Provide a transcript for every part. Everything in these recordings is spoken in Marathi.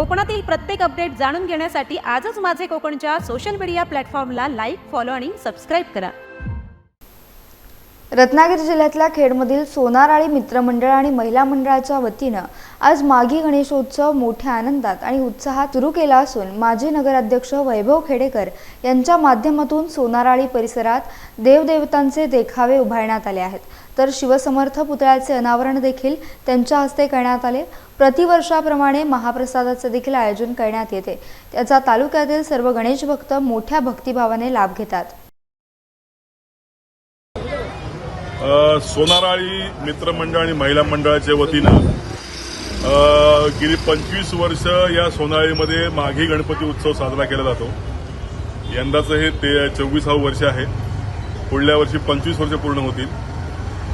कोकणातील प्रत्येक अपडेट जाणून घेण्यासाठी आजच माझे कोकणच्या सोशल मीडिया प्लॅटफॉर्मला लाईक फॉलो आणि सबस्क्राईब करा. रत्नागिरी जिल्ह्यातल्या खेडमधील सोनाराळी मित्रमंडळ आणि महिला मंडळाच्या वतीनं आज माघी गणेशोत्सव मोठ्या आनंदात आणि उत्साहात सुरू केला असून माजी नगराध्यक्ष वैभव खेडेकर यांच्या माध्यमातून सोनाराळी परिसरात देवदेवतांचे देखावे उभारण्यात आले आहेत. तर शिवसमर्थ पुतळ्याचे अनावरण देखील त्यांच्या हस्ते करण्यात आले. प्रतिवर्षाप्रमाणे महाप्रसादाचे देखील आयोजन करण्यात येते. त्याचा तालुक्यातील सर्व गणेश भक्त मोठ्या भक्तिभावाने लाभ घेतात. सोनाराळी मित्रमंडळ आणि महिला मंडळाच्या वतीनं गेली पंचवीस वर्ष या सोनाळीमध्ये माघी गणपती उत्सव साजरा केला जातो. यंदाचं हे ते चोवीसावं वर्ष आहे. पुढल्या वर्षी पंचवीस वर्ष पूर्ण होतील.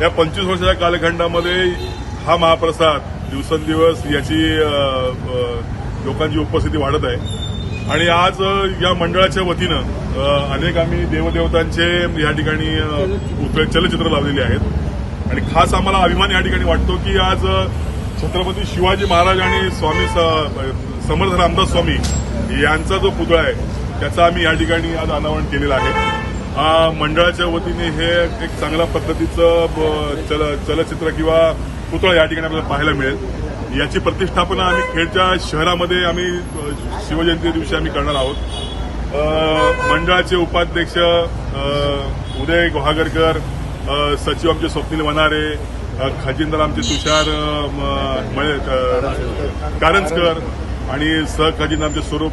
या पंचवीस वर्षाच्या कालखंडामध्ये हा महाप्रसाद दिवसेंदिवस याची लोकांची उपस्थिती वाढत आहे. आणि आज या मंडळाच्या वतीनं अनेक आम्ही देवदेवतांचे या ठिकाणी चलचित्र लावलेले आहेत. आणि खास आम्हाला अभिमान या ठिकाणी वाटतो की आज छत्रपती शिवाजी महाराज आणि स्वामी स- समर्थ रामदास स्वामी यांचा जो पुतळा आहे त्याचा आम्ही या ठिकाणी आज अनावरण केलेलं आहे. मंडळाच्या वतीने हे एक चांगल्या पद्धतीचं ब- चल चलचित्र किंवा पुतळा या ठिकाणी आपल्याला पाहायला मिळेल. याची प्रतिष्ठापना आम्ही खेडच्या शहरामध्ये आम्ही शिवजयंती दिवशी आम्ही करणार आहोत. मंडळाचे उपाध्यक्ष उदय गुहागरकर सचिव आमचे स्वप्नील वनारे खजिनदार आमचे तुषार म- मळे- कारंजकर आणि सहखजिनदार आमचे स्वरूप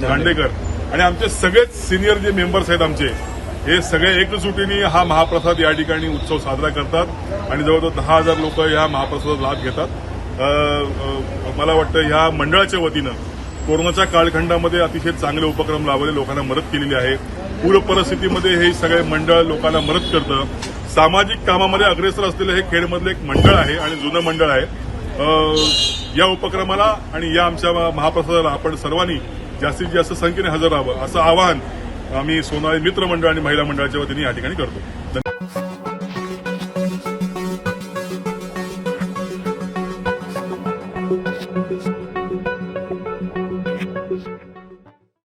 दांडेकर. आणि आमचे सगळेच सिनियर जे मेंबर्स आहेत आमचे हे सगळे एकजुटीने हा महाप्रसाद या ठिकाणी उत्सव साजरा करतात आणि जवळजवळ दहा हजार लोक या महाप्रसादाचा लाभ घेतात. मला वाटतं ह्या मंडळाच्या वतीनं कोरोनाच्या कालखंडामध्ये अतिशय चांगले उपक्रम लाभले लोकांना मदत केलेली आहे. पूर परिस्थितीमध्ये हे सगळे मंडळ लोकांना मदत करतं. सामाजिक कामामध्ये अग्रेसर असलेलं हे खेडमधलं एक मंडळ आहे आणि जुनं मंडळ आहे. या उपक्रमाला आणि या आमच्या महाप्रसादाला आपण सर्वांनी जास्तीत जास्त संख्येने हजर राहावं असं आवाहन आम्ही सोनाळी मित्र मंडळ आणि महिला मंडळाच्या वतीने या ठिकाणी करतो.